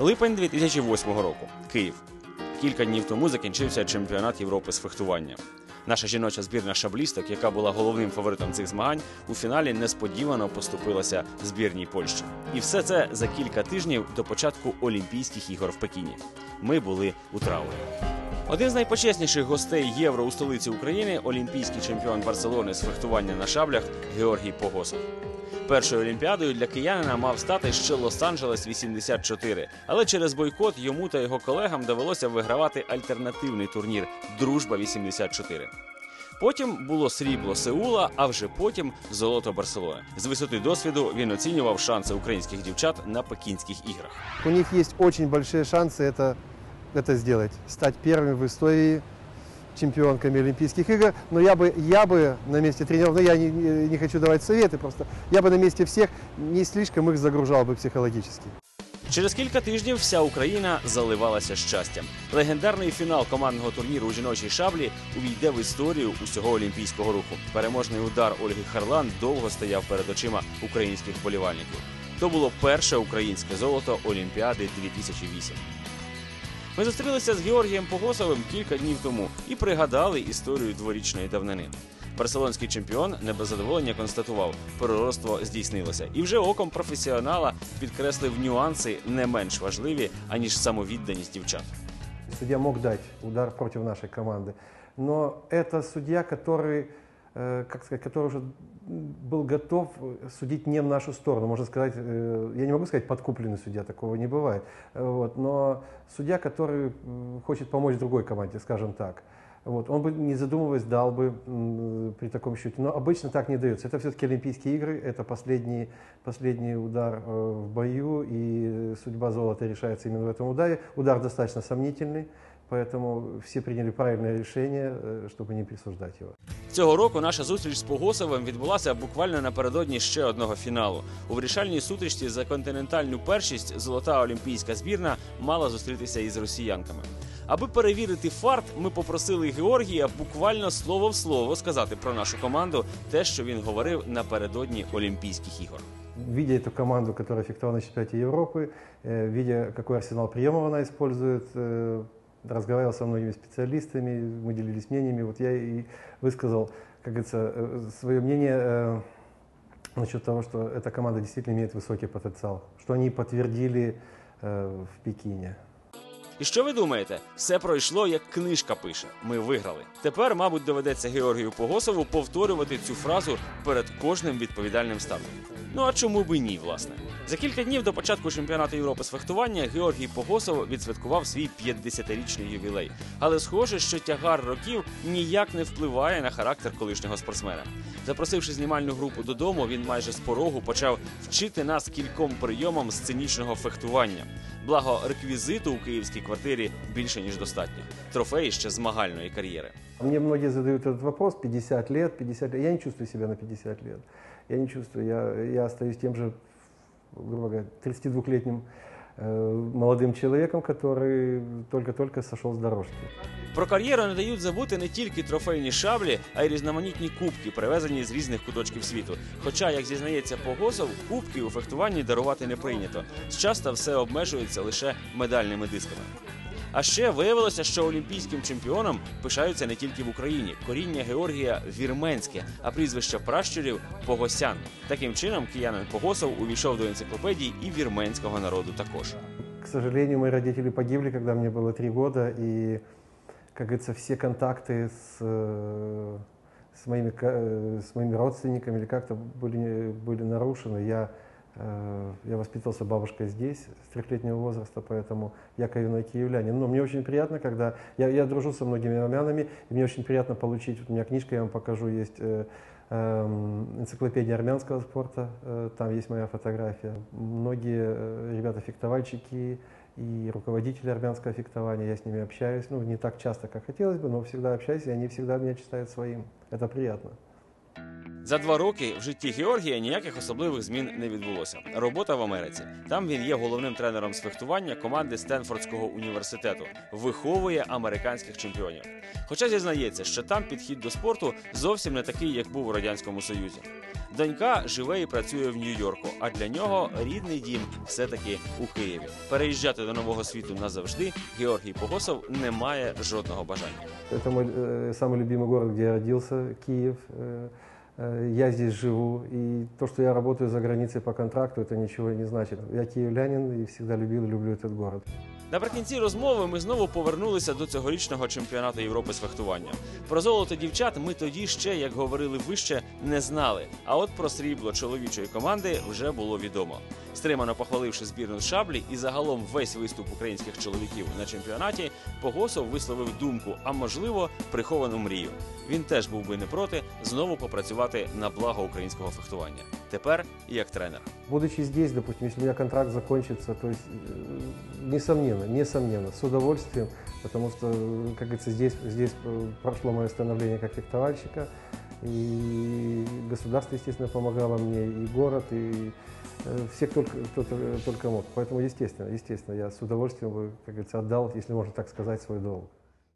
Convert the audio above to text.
Липень 2008 року. Київ. Кілька днів тому закінчився чемпіонат Європи з фехтування. Наша жіноча збірна шаблісток, яка була головним фаворитом цих змагань, у фіналі несподівано поступилася збірній Польщі. І все це за кілька тижнів до початку Олімпійських ігор в Пекіні. Ми були у траурі. Один з найпочесніших гостей євро у столиці України олімпійський чемпіон Барселони з фехтування на шаблях Георгій Погосов. Першою олімпіадою для киянина мав стати ще Лос-Анджелес 84, але через бойкот йому та його колегам довелося вигравати альтернативний турнір Дружба 84. Потім було срібло Сеула, а вже потім золото Барселони. З висоти досвіду він оцінював шанси українських дівчат на пекінських іграх. У них очень большие шансы это, это сделать, стать первыми в истории чемпионками Олимпийских игр. Но я бы, я бы на месте тренеров, но я не, не не хочу давать советы, просто я бы на месте всех не слишком их загружал бы психологически. Через кілька тижнів вся Україна заливалася щастям. Легендарний фінал командного турніру у жіночій шаблі увійде в історію усього олімпійського руху. Переможний удар Ольги Харлан довго стояв перед очима українських вболівальників. То було перше українське золото Олімпіади 2008. Ми зустрілися з Георгієм Погосовим кілька днів тому і пригадали історію дворічної давнини. Барселонський чемпіон не без задоволення констатував, перероство здійснилося, і вже оком професіонала підкреслив нюанси не менш важливі аніж самовідданість дівчат. Судья мог дать удар против нашей команды, но это судья, который, э, как сказать, который уже был готов судить не в нашу сторону. Можно сказать, э, я не могу сказать подкупленный судья, такого не бывает. Э, Вот, но судья, который хочет помочь другой команде, скажем так. Вот, он бы, не задумываясь, дал бы при таком счете. Но обычно так не дается. Это все-таки Олимпийские игры, это последний, последний удар э, в бою, и судьба золота решается именно в этом ударе. Удар достаточно сомнительный, поэтому все приняли правильное решение, э, чтобы не присуждать его. Цього року наша зустріч з Погосовим відбулася буквально напередодні ще одного фіналу. У вирішальній сутрічці за континентальну першість золота олімпійська збірна мала зустрітися із росіянками. Аби перевірити фарт, ми попросили Георгія буквально слово в слово сказати про нашу команду те, що він говорив напередодні Олімпійських ігор. Видя эту команду, которая фехтовала на чемпионате Европы, э, видя, какой арсенал приемов она использует, э, разговаривал со многими специалистами, мы делились мнениями. Вот я и высказал, как говорится, э, свое мнение э, насчет того, что эта команда действительно имеет высокий потенциал, что они подтвердили э, в Пекине. І що ви думаєте? Все пройшло, як книжка пише. Ми виграли. Тепер, мабуть, доведеться Георгію Погосову повторювати цю фразу перед кожним відповідальним стартом. Ну а чому би ні, власне? За кілька днів до початку чемпіонату Європи з фехтування Георгій Погосов відсвяткував свій 50-річний ювілей. Але схоже, що тягар років ніяк не впливає на характер колишнього спортсмена. Запросивши знімальну групу додому, він майже з порогу почав вчити нас кільком прийомам сценічного фехтування. Благо, реквізиту у київській квартирі більше ніж достатньо. Трофеї ще змагальної кар'єри. Мне многие задают этот вопрос, 50 лет, 50 лет. Я не чувствую себя на 50 лет. Я не чувствую, я, я остаюсь тем же, грубо говоря, 32-летним э, молодым человеком, который только-только сошел с дорожки. Про кар'єру не дають забути не тільки трофейні шаблі, а й різноманітні кубки, привезені з різних куточків світу. Хоча, як зізнається Погосов, кубки у фехтуванні дарувати не прийнято. Часто все обмежується лише медальними дисками. А ще виявилося, що олімпійським чемпіоном пишаються не тільки в Україні. Коріння Георгія вірменське, а прізвище пращурів Погосян. Таким чином, киянин Погосов увійшов до енциклопедії і вірменського народу також. К сожалению, мои родители погибли, когда мне было три года, и, как говорится, все контакты с, э, с, моими, э, с моими родственниками или как-то были, были нарушены. Я, э, я воспитывался бабушкой здесь с трехлетнего возраста, поэтому я коренной киевлянин. Но мне очень приятно, когда... Я, я дружу со многими армянами, и мне очень приятно получить... Вот у меня книжка, я вам покажу, есть эм, энциклопедия армянского спорта, там есть моя фотография. Многие ребята-фехтовальщики и руководители армянского фехтования, я с ними общаюсь, ну, не так часто, как хотелось бы, но всегда общаюсь, и они всегда меня читают своим. Это приятно. За два роки в житті Георгія ніяких особливих змін не відбулося. Робота в Америці. Там він є головним тренером з фехтування команди Стенфордського університету, виховує американських чемпіонів. Хоча зізнається, що там підхід до спорту зовсім не такий, як був у радянському союзі. Донька живе і працює в Нью-Йорку, а для нього рідний дім все-таки у Києві. Переїжджати до нового світу назавжди Георгій Погосов не має жодного бажання. Это мой э, самый любимый город, где я родился, Киев. Э, э, я здесь живу. И то, что я работаю за границей по контракту, это ничего не значит. Я киевлянин и всегда любил и люблю этот город. Наприкінці розмови ми знову повернулися до цьогорічного чемпіонату Європи з фехтування. Про золото дівчат ми тоді ще, як говорили вище, не знали. А от про срібло чоловічої команди вже було відомо. Стримано похваливши збірну з шаблі і загалом весь виступ українських чоловіків на чемпіонаті, Погосов висловив думку, а можливо, приховану мрію. Він теж був би не проти знову попрацювати на благо українського фехтування. Тепер як тренер. Будучи здесь, допустим, если у меня контракт закончится, то есть, э, несомненно, несомненно, с удовольствием, потому что, э, как говорится, здесь, здесь э, прошло мое становление как фехтовальщика, и государство, естественно, помогало мне, и город, и все, кто, кто только мог. Поэтому, естественно, естественно, я с удовольствием бы, как говорится, отдал, если можно так сказать, свой долг.